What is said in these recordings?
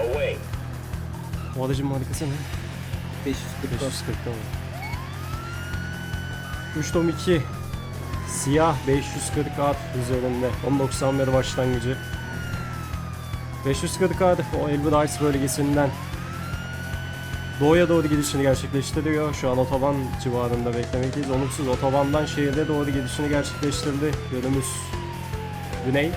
Away. O aracın markası ne? 540 540 tamam. 3 tom 2 Siyah 540 art üzerinde 1091 başlangıcı 540 art o Elwood Heights bölgesinden Doğuya doğru gidişini gerçekleştiriyor. Şu an otoban civarında beklemekteyiz. Olumsuz otobandan şehirde doğru gidişini gerçekleştirdi. Yönümüz güney.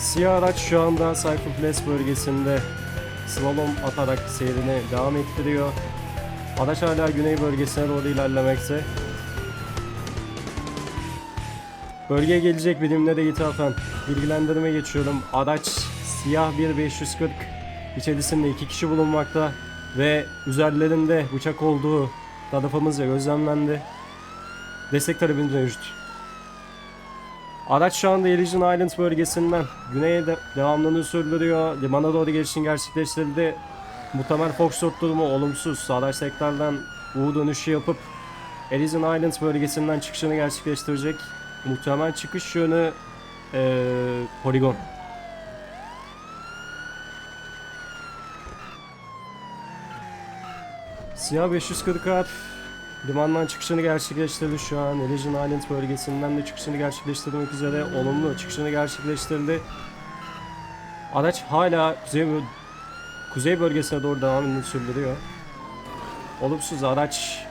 Siyah araç şu anda Cycle Place bölgesinde slalom atarak seyrini devam ettiriyor. Araç hala güney bölgesine doğru ilerlemekte. Bölgeye gelecek birimlere ithafen bilgilendirme geçiyorum. Araç siyah bir 540 içerisinde iki kişi bulunmakta ve üzerlerinde bıçak olduğu tarafımızca gözlemlendi. Destek talebimiz mevcut. Araç şu anda Elysian Island bölgesinden güneye de devamlılığını sürdürüyor. Limana doğru geçişini gerçekleştirdi. Muhtemel Foxtrot durumu olumsuz. Araç tekrardan U dönüşü yapıp Elysian Island bölgesinden çıkışını gerçekleştirecek. Muhtemel çıkış yönü eee poligon. Siyah 540 harf limandan çıkışını gerçekleştirdi şu an. Elysian Island bölgesinden de çıkışını gerçekleştirmek üzere olumlu çıkışını gerçekleştirdi. Araç hala kuzey, kuzey bölgesine doğru devamını sürdürüyor. Olumsuz araç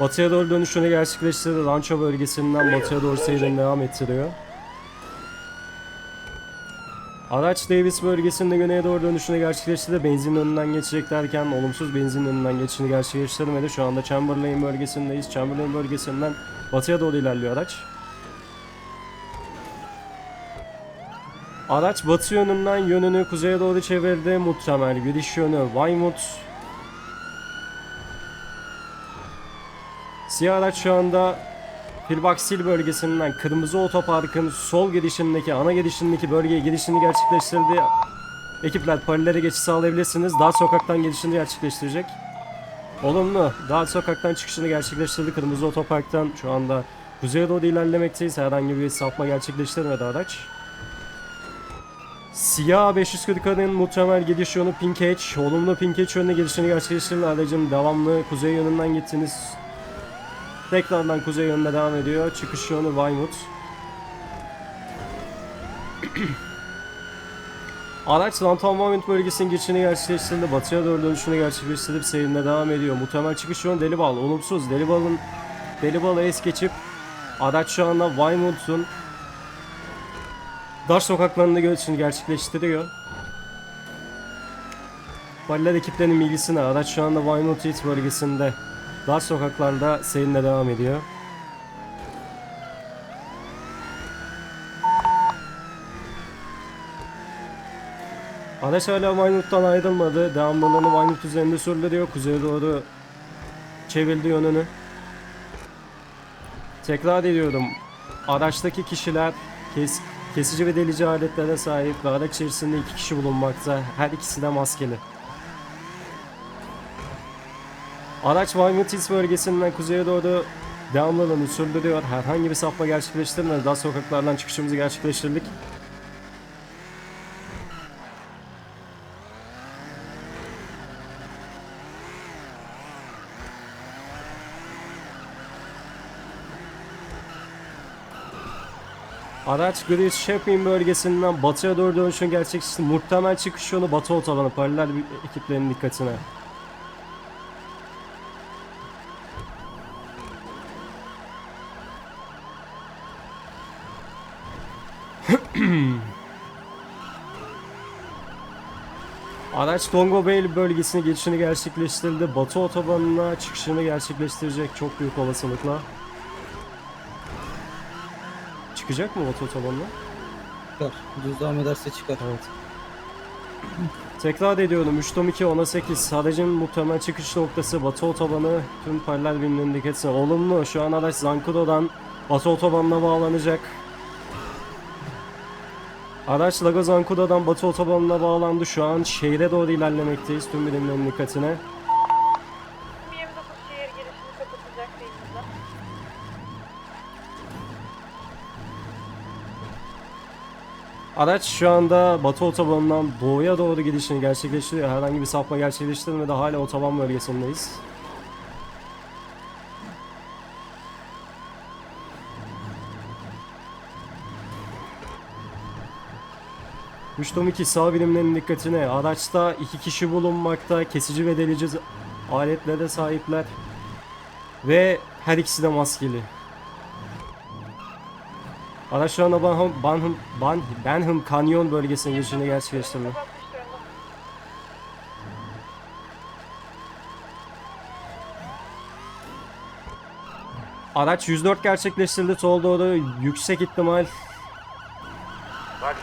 batıya doğru dönüşünü gerçekleştirdi. Rancho bölgesinden batıya doğru seyrini devam ettiriyor. Araç Davis bölgesinde güneye doğru dönüşünü gerçekleştirdi. Benzin önünden geçecek derken olumsuz benzin önünden geçişini gerçekleştirmedi. Şu anda Chamberlain bölgesindeyiz. Chamberlain bölgesinden batıya doğru ilerliyor araç. Araç batı yönünden yönünü kuzeye doğru çevirdi. Muhtemel gidiş yönü Weymouth. Siyah araç şu anda Pilbaksil bölgesinden Kırmızı Otopark'ın sol girişindeki, ana girişindeki bölgeye girişini gerçekleştirdi. Ekipler paralele geçiş sağlayabilirsiniz. Dar sokaktan girişini gerçekleştirecek. Olumlu. Dar sokaktan çıkışını gerçekleştirdi. Kırmızı Otopark'tan şu anda kuzeye doğru ilerlemekteyiz. Herhangi bir sapma gerçekleştirmedi araç. Siyah 540'ın muhtemel gidiş yönü Pink Edge. Olumlu Pink Edge yönüne girişini gerçekleştirdi. Aracın devamlı kuzey yönünden gittiniz. Tekrardan kuzey yönünde devam ediyor. Çıkış yönü Weymouth. Araç Lantan Moment bölgesinin geçişini gerçekleştirdi. Batıya doğru dönüşünü gerçekleştirip seyrine devam ediyor. Muhtemel çıkış yönü Delibal. Olumsuz. Delibal'ın Delibal'ı es geçip araç şu anda Weymouth'un dar sokaklarında geçişini gerçekleştiriyor. Baller ekiplerinin bilgisine araç şu anda Weymouth East bölgesinde dar sokaklarda seyrine devam ediyor. Araç hala Weymouth'tan ayrılmadı. Devamlılığını Weymouth üzerinde sürdürüyor. Kuzeye doğru çevirdi yönünü. Tekrar ediyorum. Araçtaki kişiler kes, kesici ve delici aletlere sahip ve araç içerisinde iki kişi bulunmakta. Her ikisi de maskeli. Araç Weymouth bölgesinden kuzeye doğru devamlılığını sürdürüyor. Herhangi bir sapma gerçekleştirmedi. Daha sokaklardan çıkışımızı gerçekleştirdik. Araç Great Shopping bölgesinden batıya doğru dönüşünü gerçekleştirdi. Muhtemel çıkış yolu batı otobanı paralel bir ekiplerin dikkatine. Araç Dongo Bay bölgesine geçişini gerçekleştirdi. Batı otobanına çıkışını gerçekleştirecek çok büyük olasılıkla. Çıkacak mı Batı otobanına? çıkar. Düz devam ederse çıkar. Evet. Tekrar ediyorum 3 tom 2 10'a 8 aracın muhtemel çıkış noktası Batı otobanı tüm paralel birimlerin dikkatine olumlu şu an araç Zankudo'dan Batı otobanına bağlanacak Araç Lagozankudadan Batı Otobanı'na bağlandı. Şu an şehre doğru ilerlemekteyiz tüm bilimlerin dikkatine. 29. Araç şu anda Batı Otobanı'ndan doğuya doğru gidişini gerçekleştiriyor. Herhangi bir sapma gerçekleştirmedi. Hala otoban bölgesindeyiz. İki sağ birimlerinin dikkatine. Araçta iki kişi bulunmakta. Kesici ve delici aletlere sahipler. Ve her ikisi de maskeli. Araç şu anda Banham, Banham, Ban, Benham Kanyon bölgesine girişini gerçekleştirdi. Araç 104 gerçekleştirildi. Sol doğru yüksek ihtimal Bak.